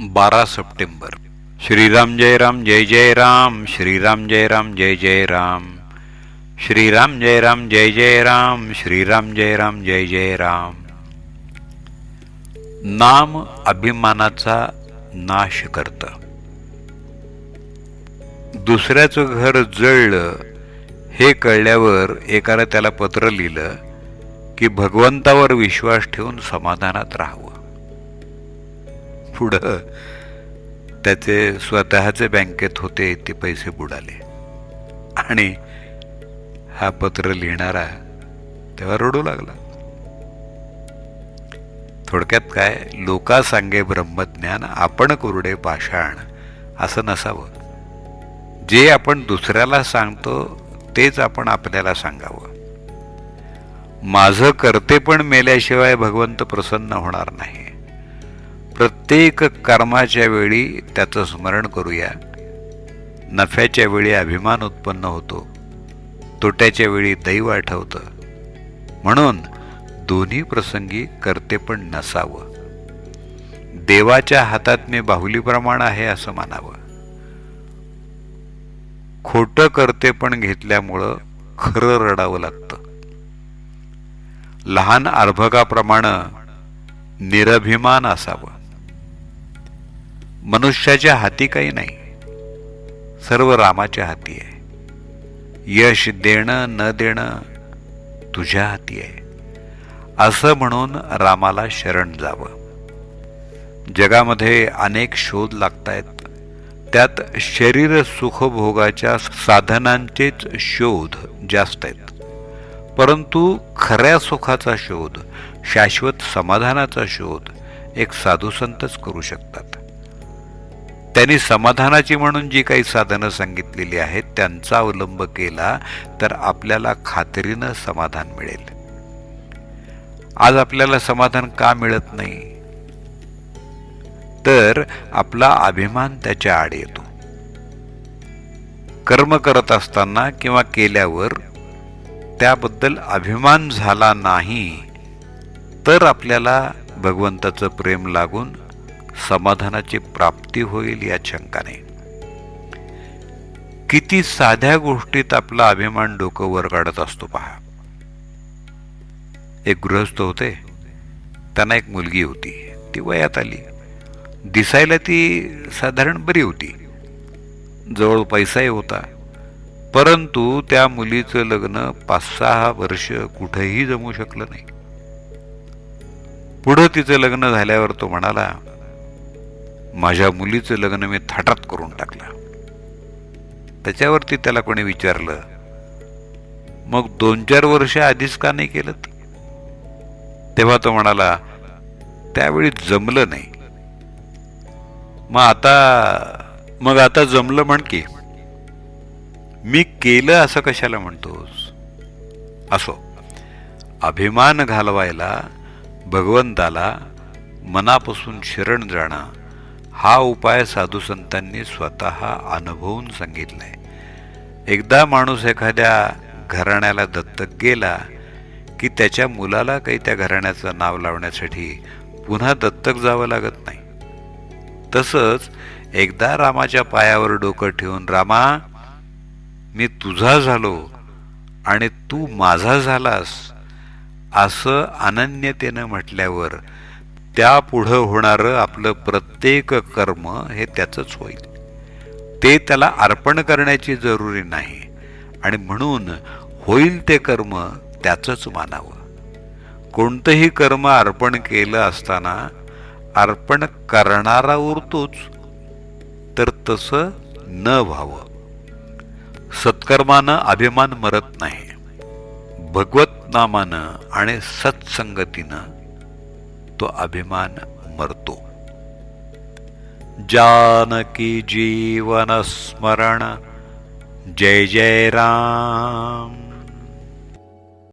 बारा सप्टेंबर. श्रीराम जय राम जय जय राम श्रीराम जय राम जय जय राम. श्रीराम जय राम जय जय राम श्रीराम जय राम जय जय राम. नाम अभिमानाचा नाश करत. दुसऱ्याचं घर जळलं हे कळल्यावर एकानं त्याला पत्र लिहिलं की भगवंतावर विश्वास ठेवून समाधानात राहावं. पुढं त्याचे स्वतःचे बँकेत होते ते पैसे बुडाले. आणि हा पत्र लिहिणारा तेव्हा रडू लागला. थोडक्यात काय लोका सांगे ब्रह्मज्ञान आपण कुरडे पाषाण असं नसावं. जे आपण दुसऱ्याला सांगतो तेच आपण आपल्याला सांगावं. माझं करते पण मेल्याशिवाय भगवंत प्रसन्न होणार नाही. प्रत्येक कर्माच्या वेळी त्याचं स्मरण करूया. नफ्याच्या वेळी अभिमान उत्पन्न होतो. तोट्याच्या वेळी दैव आठवतं. म्हणून दोन्ही प्रसंगी करते पण नसावं. देवाच्या हातात मी बाहुलीप्रमाण आहे असं मानावं. खोटं करते पण घेतल्यामुळं खरं रडावं लागतं. लहान अर्भकाप्रमाणे निरभिमान असावं. मनुष्याच्या हाती काही नाही. सर्व रामाच्या हाती आहे. यश देणं न देणं तुझ्या हाती आहे. असं म्हणून रामाला शरण जावं. जगामध्ये अनेक शोध लागतायत. त्यात शरीर सुखभोगाच्या साधनांचेच शोध जास्त आहेत. परंतु खऱ्या सुखाचा शोध शाश्वत समाधानाचा शोध एक साधू संतच करू शकतात. त्यांनी समाधानाची म्हणून जी काही साधनं सांगितलेली आहेत त्यांचा अवलंब केला तर आपल्याला खात्रीनं समाधान मिळेल. आज आपल्याला समाधान का मिळत नाही? तर आपला अभिमान त्याच्या आड येतो. कर्म करत असताना किंवा केल्यावर त्याबद्दल अभिमान झाला नाही तर आपल्याला भगवंताचं प्रेम लागून समाधानाची प्राप्ती होईल या शंकाने. किती साध्या गोष्टीत आपला अभिमान डोकं वर काढत असतो पहा. एक गृहस्थ होते. त्यांना एक मुलगी होती. ती वयात आली. दिसायला ती साधारण बरी होती. जवळ पैसाही होता. परंतु त्या मुलीचं लग्न पाच सहा वर्ष कुठेही जमू शकलं नाही. पुढं तिचं लग्न झाल्यावर तो म्हणाला माझ्या मुलीचं लग्न मी थाटात करून टाकलं. त्याच्यावरती त्याला कोणी विचारलं मग दोन चार वर्ष आधीच का नाही केलं तेव्हा तो म्हणाला त्यावेळी जमलं नाही. मग आता मग आता जमलं म्हण की. मी केलं असं कशाला म्हणतोस? असो अभिमान घालवायला भगवंताला मनापासून शरण जाणं हा उपाय साधू संतांनी स्वतः अनुभवून सांगितलाय. एकदा माणूस एखाद्या घराण्याला दत्तक गेला की त्याच्या मुलाला काही त्या घराण्याचं नाव लावण्यासाठी पुन्हा दत्तक जावं लागत नाही. तसंच एकदा रामाच्या पायावर डोकं ठेवून रामा मी तुझा झालो आणि तू माझा झालास असं अनन्यतेनं म्हटल्यावर त्यापुढं होणारं आपलं प्रत्येक कर्म हे त्याचंच होईल. ते त्याला अर्पण करण्याची जरुरी नाही. आणि म्हणून होईल ते कर्म त्याचंच मानावं. कोणतंही कर्म अर्पण केलं असताना अर्पण करणारा उरतोच तर तसं न व्हावं. सत्कर्मानं अभिमान मरत नाही. भगवत नामानं आणि सत्संगतीनं तो अभिमान मरतो. जानकी जीवन स्मरण जय जय राम.